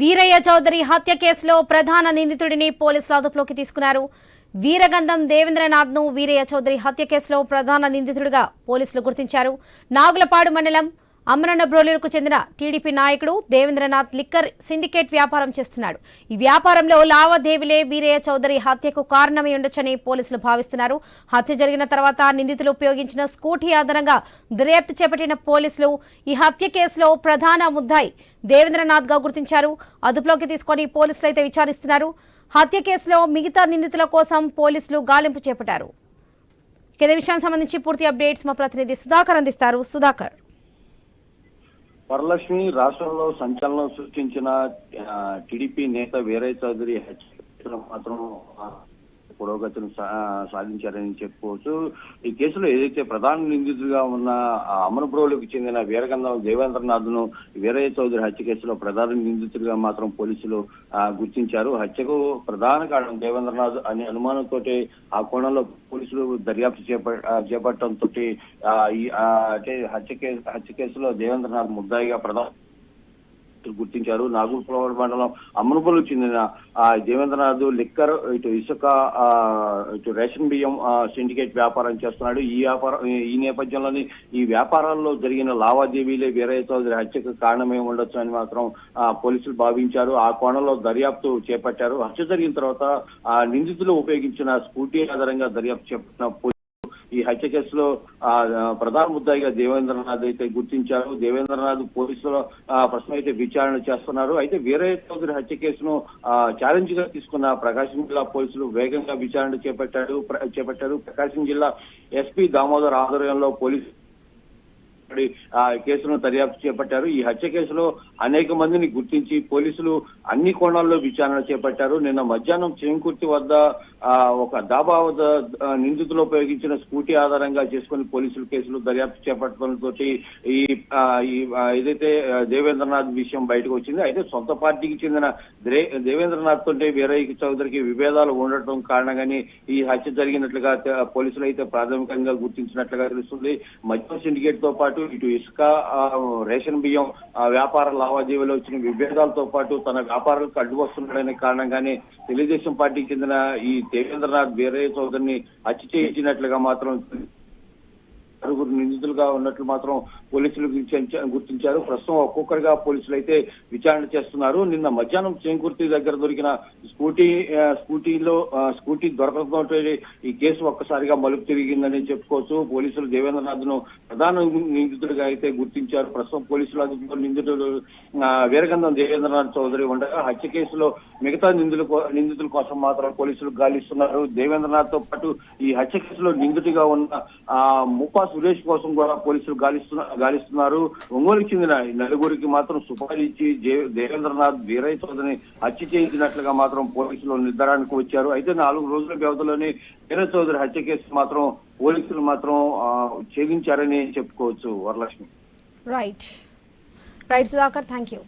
వీరయ్య చౌదరి హత్య కేసులో ప్రధాన నిందితుడిని పోలీసులు అదుపులోకి తీసుకున్నారు. వీరగంధం దేవేంద్రనాథ్ను వీరయ్య చౌదరి హత్య కేసులో ప్రధాన నిందితుడిగా పోలీసులు గుర్తించారు. నాగులపాడు మండలం అమరన్న బ్రోలీలకు చెందిన టీడీపీ నాయకుడు దేవేంద్రనాథ్ లిక్కర్ సిండికేట్ వ్యాపారం చేస్తున్నాడు. ఈ వ్యాపారంలో లావాదేవీలే వీరయ్య చౌదరి హత్యకు కారణమై ఉండొచ్చని పోలీసులు భావిస్తున్నారు. హత్య జరిగిన తర్వాత నిందితులు ఉపయోగించిన స్కూటీ ఆధారంగా దర్యాప్తు చేపట్టిన పోలీసులు ఈ హత్య కేసులో ప్రధాన ముద్దాయి దేవేంద్రనాథ్గా గుర్తించారు. అదుపులోకి తీసుకొని పోలీసులు అయితే విచారిస్తున్నారు. హత్య కేసులో మిగతా నిందితుల కోసం పోలీసులు గాలింపు చేపట్టారు. ఇక ఇదే విషయానికి సంబంధించి పూర్తి అప్డేట్స్ మా ప్రతినిధి సుధాకర్ అందిస్తారు. సుధాకర్. వరలక్ష్మి రాష్ట్రంలో సంచలనం సృష్టించిన ఆ, టీడీపీ నేత వీరయ్య చౌదరి హెచ్ మాత్రం పురోగతిని సాధించారని చెప్పుకోవచ్చు ఈ కేసులో ఏదైతే ప్రధాన నిందితుడిగా ఉన్న అమరపురంలోకి చెందిన వీరగంధం దేవేంద్రనాథ్ను వీరయ్య చౌదరి హత్య కేసులో ప్రధాన నిందితుడిగా మాత్రం పోలీసులు గుర్తించారు. హత్యకు ప్రధాన కారణం దేవేంద్రనాథ్ అనే అనుమానంతో ఆ కోణంలో పోలీసులు దర్యాప్తు చేప చేపట్టడంతో అంటే హత్య కేసు హత్య కేసులో దేవేంద్రనాథ్ ముద్దాయిగా ప్రధాన గుర్తించారు. నాగూర్పురం మండలం అమ్మనపల్లికి చెందిన దేవేంద్రనాథ్ లిక్కర్ ఇటు ఇసుక ఇటు రేషన్ బియ్యం సిండికేట్ వ్యాపారం చేస్తున్నాడు. ఈ వ్యాపారం ఈ- నేపథ్యంలోని ఈ వ్యాపారాల్లో జరిగిన లావాదేవీలే వీరయ్య చౌదరి హత్యకు కారణమే ఉండొచ్చు అని మాత్రం ఆ, పోలీసులు భావించారు. ఆ కోణంలో దర్యాప్తు చేపట్టారు. హత్య జరిగిన తర్వాత నిందితులు ఉపయోగించిన స్కూటీ ఆధారంగా దర్యాప్తు చేపట్టిన ఈ హత్య కేసులో ఆ, ప్రధాన ముద్దాయిగా దేవేంద్రనాథ్ అయితే గుర్తించారు. దేవేంద్రనాథ్ పోలీసులు ఆ, అయితే విచారణ చేస్తున్నారు. అయితే వీరయ్య చౌదరి హత్య కేసును ఛాలెంజ్గా తీసుకున్న ప్రకాశం జిల్లా పోలీసులు వేగంగా విచారణ చేపట్టారు. చేపట్టారు. ప్రకాశం జిల్లా ఎస్పీ దామోదర్ ఆధ్వర్యంలో పోలీసు ఆ కేసును దర్యాప్తు చేపట్టారు. ఈ హత్య కేసులో అనేక మందిని గుర్తించి పోలీసులు అన్ని కోణాల్లో విచారణ చేపట్టారు. నిన్న మధ్యాహ్నం చేంకుర్తి వద్ద ఒక దాబా వద్ద నిందితులు ఉపయోగించిన స్కూటీ ఆధారంగా చేసుకుని పోలీసులు కేసులు దర్యాప్తు చేపట్టడంతో ఈ ఏదైతే దేవేంద్రనాథ్ విషయం బయటకు వచ్చింది అయితే సొంత పార్టీకి చెందిన దే- దేవేంద్రనాథ్ తోటే వీరయ్య చౌదరికి విభేదాలు ఉండటం కారణంగానే ఈ హత్య జరిగినట్లుగా పోలీసులు అయితే ప్రాథమికంగా గుర్తించినట్లుగా తెలుస్తుంది. మద్యం సిండికేట్తో పాటు ఇటు ఇసుక ఆ, రేషన్ బియ్యం ఆ, వ్యాపార లావాదేవీలో వచ్చిన విభేదాలతో పాటు తన వ్యాపారాలకు అడ్డు వస్తున్నాడనే కారణంగానే తెలుగుదేశం పార్టీకి చెందిన ఈ దేవేంద్రనాథ్ వీరయ్య చౌదరిని హత్య చేయించినట్లుగా మాత్రం నలుగురు నిందితులుగా ఉన్నట్లు మాత్రం పోలీసులు గుర్తించారు. ప్రస్తుతం ఒక్కొక్కరిగా పోలీసులు అయితే విచారణ చేస్తున్నారు. నిన్న మధ్యాహ్నం చేంకుర్తి దగ్గర దొరికిన స్కూటీ స్కూటీలో స్కూటీ దొరకడంతో ఈ కేసు ఒక్కసారిగా మలుపు తిరిగిందని చెప్పుకోవచ్చు. పోలీసులు దేవేంద్రనాథ్ను ప్రధాన నిందితుడిగా అయితే గుర్తించారు. ప్రస్తుతం పోలీసులు అదుపులో నిందితుడు వీరగంధం దేవేంద్రనాథ్ చౌదరి ఉండగా హత్య కేసులో మిగతా నిందితుల నిందితుల కోసం మాత్రం పోలీసులు గాలిస్తున్నారు. దేవేంద్రనాథ్తో పాటు ఈ హత్య కేసులో నిందితుడిగా ఉన్న ఆ, ముప్పా సురేష్ కోసం కూడా పోలీసులు గాలిస్తున్న గాలిస్తున్నారు. ఒంగోలుకి చెందిన నలుగురికి మాత్రం సుపారీ ఇచ్చి దేవేంద్రనాథ్ వీరయ్య చౌదరిని హత్య చేయించినట్లుగా మాత్రం పోలీసులు నిర్ధారణకు వచ్చారు. అయితే నాలుగు రోజుల వ్యవధిలోనే వీరయ్య చౌదరి హత్య కేసు మాత్రం పోలీసులు మాత్రం ఛేదించారని చెప్పుకోవచ్చు Varalakshmi. Right right Sudhakar thank you